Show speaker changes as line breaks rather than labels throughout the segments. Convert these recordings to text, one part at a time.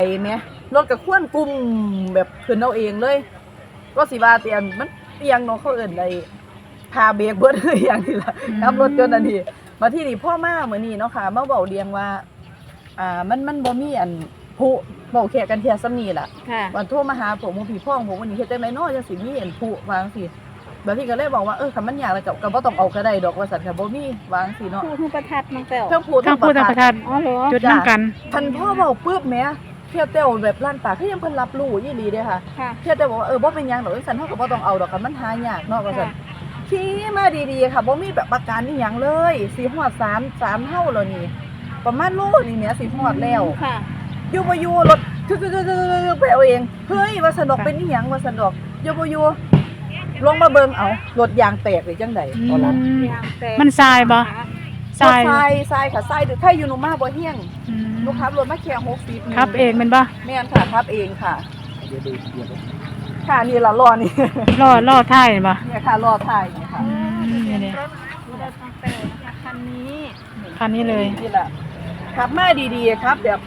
ไอ้แม่รถกับขวนกลุ่มแบบขึ้นเอาเองเลย ก็สิว่าเตียนมันเตียงเน้องเขาเอิ่นไอ้พาเบรกเบิดเลยอย่างนี้ล่ะ
อืม
ขับรถจนอันนี้มาที่นี่พ่อมาเหมือนนี้เนาะค่ะมาเบาเรียงว่า อ่ามันมันบ่มีอันผู้เบาแค่กันเทียซ้ำนี่ล่ะ
ค่ะ
วันโทรมาหาผมว่าพี่พ่องผมวันนี้เฮ็ดจังได๋น้อจังสิมีเห็นผู้วาจังสิแบบที่ก็เลยบอกว่าเออคันมันยากแล้วก็ก็บ่ต้องเอาก็ได้ดอกว่าซั่นค่ะบ่มีวาจังสิเนาะ
พูดให้ประทัดน้องแต้ว
เพิ่งพูด
ทั้งพูดทั้งประทัด
อ๋อเหรอ
จุดน้ำกัน
ทันพ่อเว้าปึ๊บแหม เที่ยวเต้วแบบลั่นปากคือยังเพิ่นรับรู้อีหลีเด้ค่ะ
ค่ะ
เที่ยวเต้วบอกว่าเออบ่เป็นหยังดอกจังซั่นเฮาก็บ่ต้องเอาดอกคันมันหายากเนาะว่าซั่นขี่มาดีๆค่ะบ่มีแบบประกันอีหยังเลยสิฮอด3 3เฮาแล้วนี่ ประมาณโลนี่แหมสิฮอดแล้ว
ค่ะ
อยู่บ่อยู่รถกึกๆๆๆไปเอาเองเฮ้ยว่าสนดอกเป็นอีหยังว่าสนดอกอยู่บ่อยู่ลงมาเบิ่งเอารถยางแตกหรือจังได
อืม
ยางแตก
มันทรายบ่
ร
ทราย
ถทรายทรายค่ะทรายใครอยู่หนูมาบ่เฮียง
อืม
ลูกค้ารถมาแค่60นี่
ครับเองแมันบ่
แม่นค่ะครับเองค่ะ ค่ะนี่ล่ะรอนี่
ล่อล่อท้ายบ่
เนี่ยค่ะรอถ่ายนี่ค่ะ
อืมนี่นี่
รถน้องแต้วนะคะคันนี้
คันนี้เลย
นี่ล่ะขับมาดีๆครับแบบ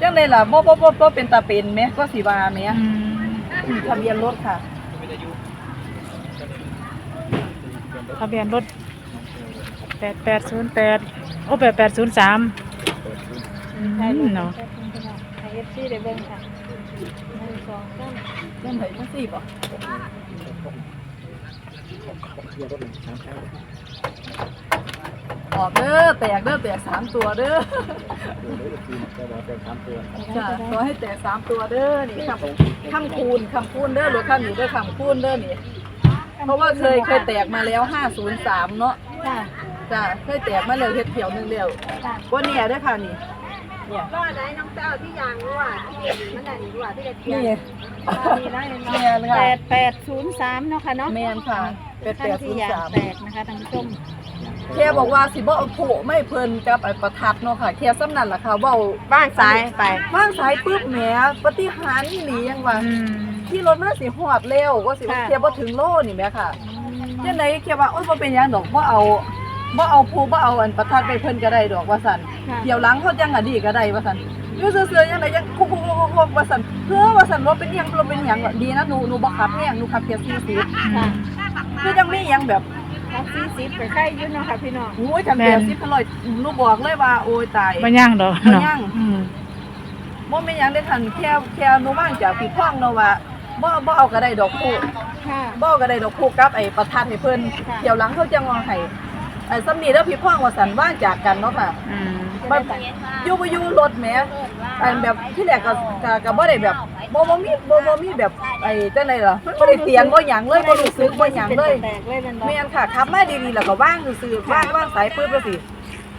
จังไดล่ะบ่บ่บ่บ่เป็นตาเป็นแหมก็สิว่าแหม
อืม
ทะเบียนรถค่ะ
ทะเบียนรถ แปดแปดศูนย์แปดโอ้แปดแปดศูนย์สามเนาะ
ไอเอฟซีได้เบิ่งค่ะหนึ่งสองสาม
เล่นไหนจังซี่บ่ออกเด้อแตกเด้อแตกสามตัวเด้อจ้ะขอให้แตกสามตัวเด้อนี่คำคำคูณคำคูณเด้อรถคันนี้เด้อคำคูณเด้อนี่เพราะว่าเคยเคยแตกมาแล้ว503เนาะ
ค่ะ
จ้ะเคยแตกมาแล้วเฮ็ดเขียวหนึงแล้ว
ค่ะ
ว่าเนี่ยเด้อค่ะนี่เนี่ย
รอดได้น้องแต้วที่ยางรั่วมันได้รั่วที่จะเทีย
นี่
น
ไง
มีได้เลย
แม่นค่ะ
แปดแปดศูนย์สามเนาะค่ะเนาะ
แม่นค่ะเป็ด
ขั้นที่ยางแต
803
กนะคะท่านผู้ชม
แค่บอกว่าสิบ่เอาโผไม่เพิ่นกับไอ้ประทัดเนาะค่ะแค่ซ้ำนั่นล่ะค่ะเว้า
บ้านซ้ายไป
ว่างสายปุ๊บแหมปฏิหารนี่หลียังว่า
อืม
ที่รถมาสิฮอดเร็วว่าสิว่า
ค่ะ
แค่บ่ถึงโลนี่แหมค่ะจังได๋แค่ว่าโอ๊ยบ่เป็นหยังดอกบ่เอา บ่เอาผู้บ่เอาอันประทัดไปเพิ่นก็ได้ดอกว่าซั่น
ค่ะ
เดี๋ยวหลังเขาจังอะดีก็ได้ว่าซั่นอยู่ซื่อๆยังไดยังคุกๆๆๆว่าซั่นเฮ้อว่าซั่นรถเป็นหยังรถเป็นหยังดีนะหนูหนูบ่ขับแฮงหนูขับแค่40
ค่ะ
คือจังมีหยังแบบ
ทักซี่ซิปไปใกล้อยุ่เนาะค่ะพี่น้อง
โอ้ยจังแบบสิบร้อยหนูบอกเลยว่าโอ้ยตาย
บ่ย่างดอก
บ่
เนาะ
ย่าง
อืม
บ่แม่นหยังได้ทันแค่แค่หนูว่างจากพี่พ่องเนาะว่าบ่บ่เอาก็ได้ดอกคู่
ค่ะ
บ่เอาก็ได้ดอกคู่กับไอ้ประทัดให้เพิ่น
ค่ะ
เดี๋ยวหลังเขาจังว่าให้ ไอ้ซ้ำนี้แล้วพี่พ่องว่าสันว่างจากกันเนาะค่ะ
อืม
มันอยู่บ่อยู่รถแหมอันแบบที่แรกก็ก็ก็บ่ได้แบบบ่บ่มีบ่บ่มีแบบไอ้จังไดล่ะมันบ่ได้เตียงบ่หยังเลยบ่รู้สึกบ่หยังเลย
แตกเลยเป็นบ่
แม่นค่ะขับมาดีๆแล้วก็ว่างซื่อๆว่างว่างสายปื๊ดแล้วสิ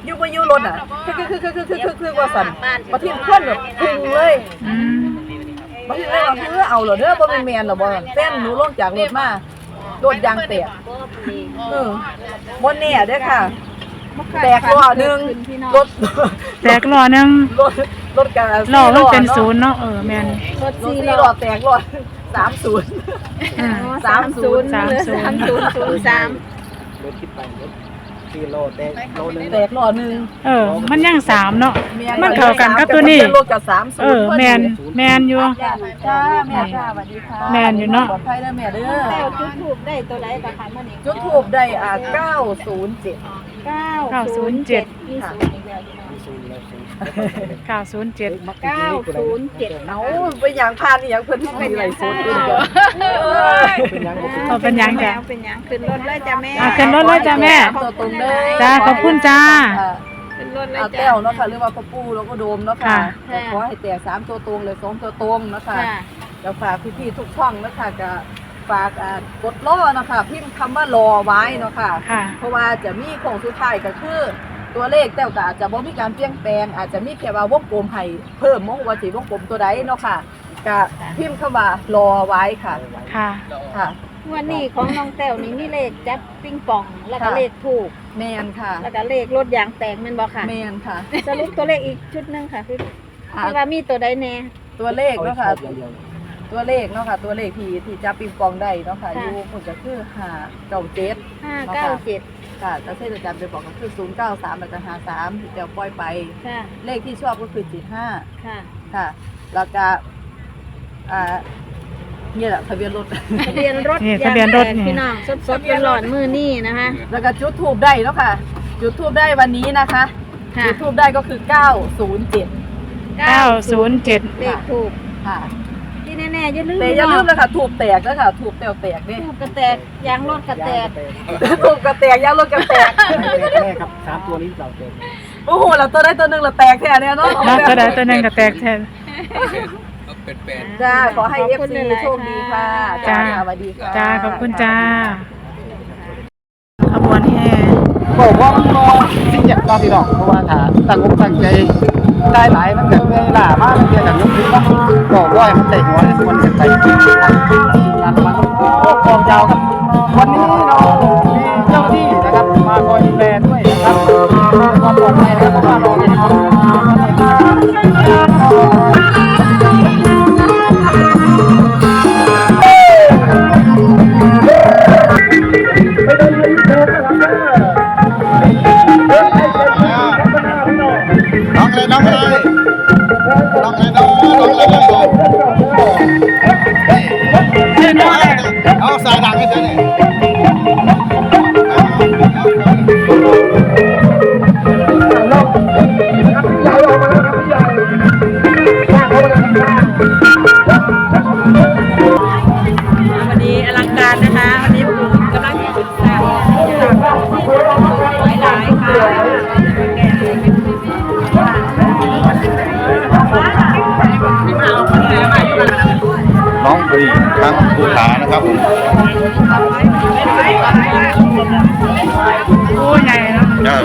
อยู่บ่อยู่รถอะคือคือคือคือคือคือคือว่าสั่นบ่ทิ้งควนแบบพุ่งเลย
อืม
บ่ทิ้งเลยว่าเพื่อเอาเหรอเด้อบ่แม่นแม่นหรอบ่แฟนหนูลงจากรถมา รถยางแตกเออบ่แน่เด้อค่ะ แตกล้อหนึงรถ
แตกล้อหนึง
รถรถกัน
ล้อมันเป็นศูนย์เนาะเออแม่น
รถ
รถ
สี่
สี่
ล้
ล้
อ
อแตกล้อ30
อ่า
สามศูนย์
สามศูนย์
สามศูนย์ศูนย์สาม
รถคิดไปรถ ที่โลแตกโลนึง
แตกล้อหนึง
เออ มันย่างสามเนาะ
แมั
นเข้ากันกับตัวนี้
รถกับ30
เออ แมนแมนอยู่
จ้าจ้าแม่จ้าสวัสดีค่ะ
แม่นอยู่เนาะ
ปลอดภัยเด้อแม่เด้
แต้ว
อ
จุดถูกได้ตัวไหนราคาเมื่อนี้
จุดทูบได้อ่า907
เก้าศูนย์เจ็ดมีศูนย์อีกแล้ว
มีซูนย์แล้วซูนย์
เก้าศูนย์ เจ็ด
เก้าศูนย์เจ็ด
เอาไปอย่างพานอีหยังเพิ่นที่มีไรสุดเด้อ
เป็นยังไง
เอาเป็นหยังจ้ะ
เป็นหยังขึ้นรถเลยจ้ะแม่
อะขึ้นรถเลยจ้ะแม่
ตัวตรงเด้อ
จ้าขอบคุณจ้า
อ่า
ขึ้นรถเลย
เอา
จ้ะ
แต้วเนาะค่ะหรือว่าพ่อปู่แล้วก็โดมเนาะค่ะ
ค่ะ
ขอให้แตกสามตัวตรงเลยสองตัวตรงเนาะค่ะ
ค่ะ
เดี๋ยวฝากพี่ๆทุกช่องเนาะค่ะก็ฝากอ่ากดล้อเนาะค่ะพิมพ์คำว่ารอไว้เนาะค่ะ
ค่ะ
เพราะว่าจะมีของสุดท้ายก็คือ ตัวเลขแต่ก็อาจจะบ่มีการเปลี่ยนแปลง อาจจะมีแค่ว่าวงกลมให้เพิ่มมงว่าสิวงกลมตัวใดเนาะค่ะก็พิมพ์คำว่ารอไว้ค่ะ
ค่ะ
ค่ะ
วันนี้ของน้องแต้วนี่มีเลขจับปิงปอง แล้วก็
ค่ะ
เลขถูก
แมนค่ะ
แล้วก็เลขรถยางแตกแม่นบ่ค่ะ
แมนค่ะ
สรุปตัวเลขอีกชุดหนึงค่ะคือ
อ่า
ที่ว่ามีตัวใดแน่
ตัวเลขเนาะค่ะ
เดียว
ตัวเลขเนาะค่ะ ตัวเลขที่ที่จะปิงปองได้เนาะค่ะ
ค่ะ
อยู่มันก็คือ5 9 7
ห้าเก้าเจ็ด
คค่ะแต่เส้นอาจารย์ไปบอกก็คือศูนย์เก้าสามแล้วก็หาสามที่เจ้าปล่อยไป
ค่ะ
เลขที่ชอบก็คือเจ็ดห้า
ค่ะ
ค่ะ แล้วก็อ่านี่แหละทะเบียนรถ
ทะเบียนรถ
นี่ทะเบียนรถนี่
พี่น้องสดๆหลอนๆมือนี่นะคะ
แล้วก็จุดทูบได้แล้วค่ะ จุดทูบได้วันนี้นะคะ
ค่ะ
จุดทูบได้ก็คือ907
เก้าศูนย์เจ็ด
เลขถูก
ค่ะ
ที่แน่ๆอย่าลืม
แต่อย่าลืมเลยค่ะทูบแตกแล้วค่ะทูบแตกแตกนี่
ถูกกระแตกยางรถกระแตก
ทูบกระแตกยางรถกระแตก
แรกครับสามตัวนี้เราเต็ม
โอ้โหเราตัวได้ตัวหนึ่งเราแตกแค่เนี้ยเนาะ
แล้วตัวใดตัวหนึ่งก็แตกแทน
จ้าขอให้
ข
เอ
อบ
ฟ
คุณ
ซี
หลายๆ
โชคดีค่ะ
จ้า
สวัสดีค่ะ
จ้าขอบคุณจ้าขบวนแห่
บอกว่ามันรอสิ่งอยากรอพี่น้องเพราะว่าถ้าตั้งอกตั้งใจ ได้หลายมันเกิดเวลามากมันเกิดจากยกขึ้นว่าบอกว่ามันใจหัวเลยมันจะไปงานมันโอ้กองยาวครับ วันนี้เรามีเจ้าหน้าที่นะครับมาคอยดูแลด้วยนะครับความปลอดภัยนะครับเพราะว่าเราเป็นน้
ทั้งผู้ขานะครับผม
โอ้ใหญ่เนาะ
ครับ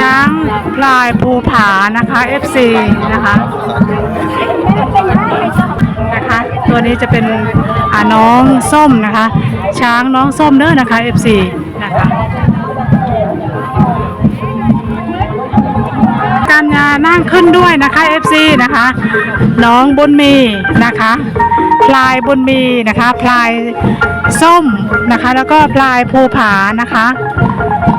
ช้างพลายภูผานะคะ FC นะคะนะคะตัวนี้จะเป็นอ่าน้องส้มนะคะ ช้างน้องส้มเด้อนะคะ FC นะคะ ขึ้นด้วยนะคะ FC นะคะ น้องบุญมีนะคะ พลายบุญมีนะคะ พลายส้มนะคะ แล้วก็พลายภูผานะคะ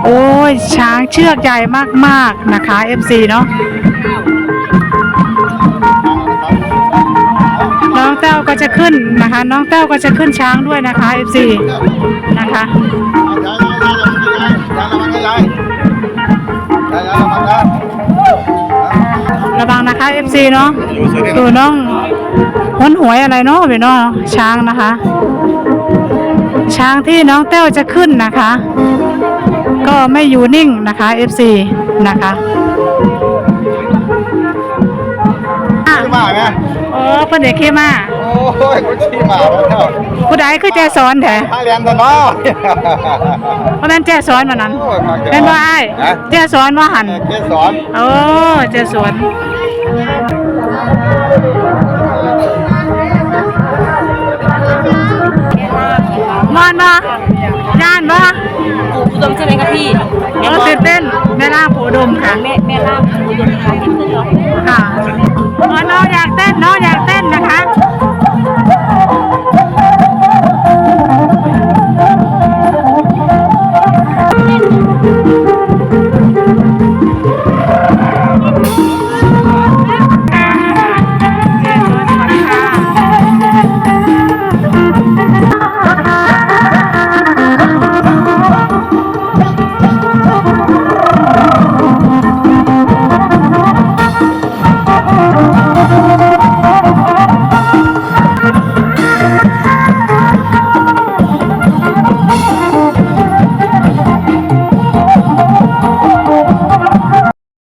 โอ้ยช้างเชือกใหญ่มากๆนะคะ FC เนาะน้องแต้วก็จะขึ้นนะคะ น้องแต้วก็จะขึ้นช้างด้วยนะคะ FC นะคะ ระวังนะคะ FC เนาะดูน้องหนหวยอะไรเนาะเวยเนาะช้างนะคะ ช้างที่น้องแต้วจะขึ้นนะคะ ก็ไม่อยู่นิ่งนะคะ FC นะคะอะ
ขี่มาไหม
โอ้เพิ่นเด็กเข้มา
โอ้ยคนขี่มาแล้ว
ผู้ใดคือแจสอนแท้
พาเรียนตะเนาะ
เพราะนั้นแจสอนมานั้น
โอ้ยมาเจอ
เป็นว่าอ้าย
ฮะ
แจสอนว่าหัน
เกสอน
โอ้แจสอน มอนบ่ย่านบ่
อุดมใช่ไหมคะพี่
เออตื่นเต้นแม่ล่าโผดมค่ะ
แม่แม่ล่าอุดมค่ะที่เค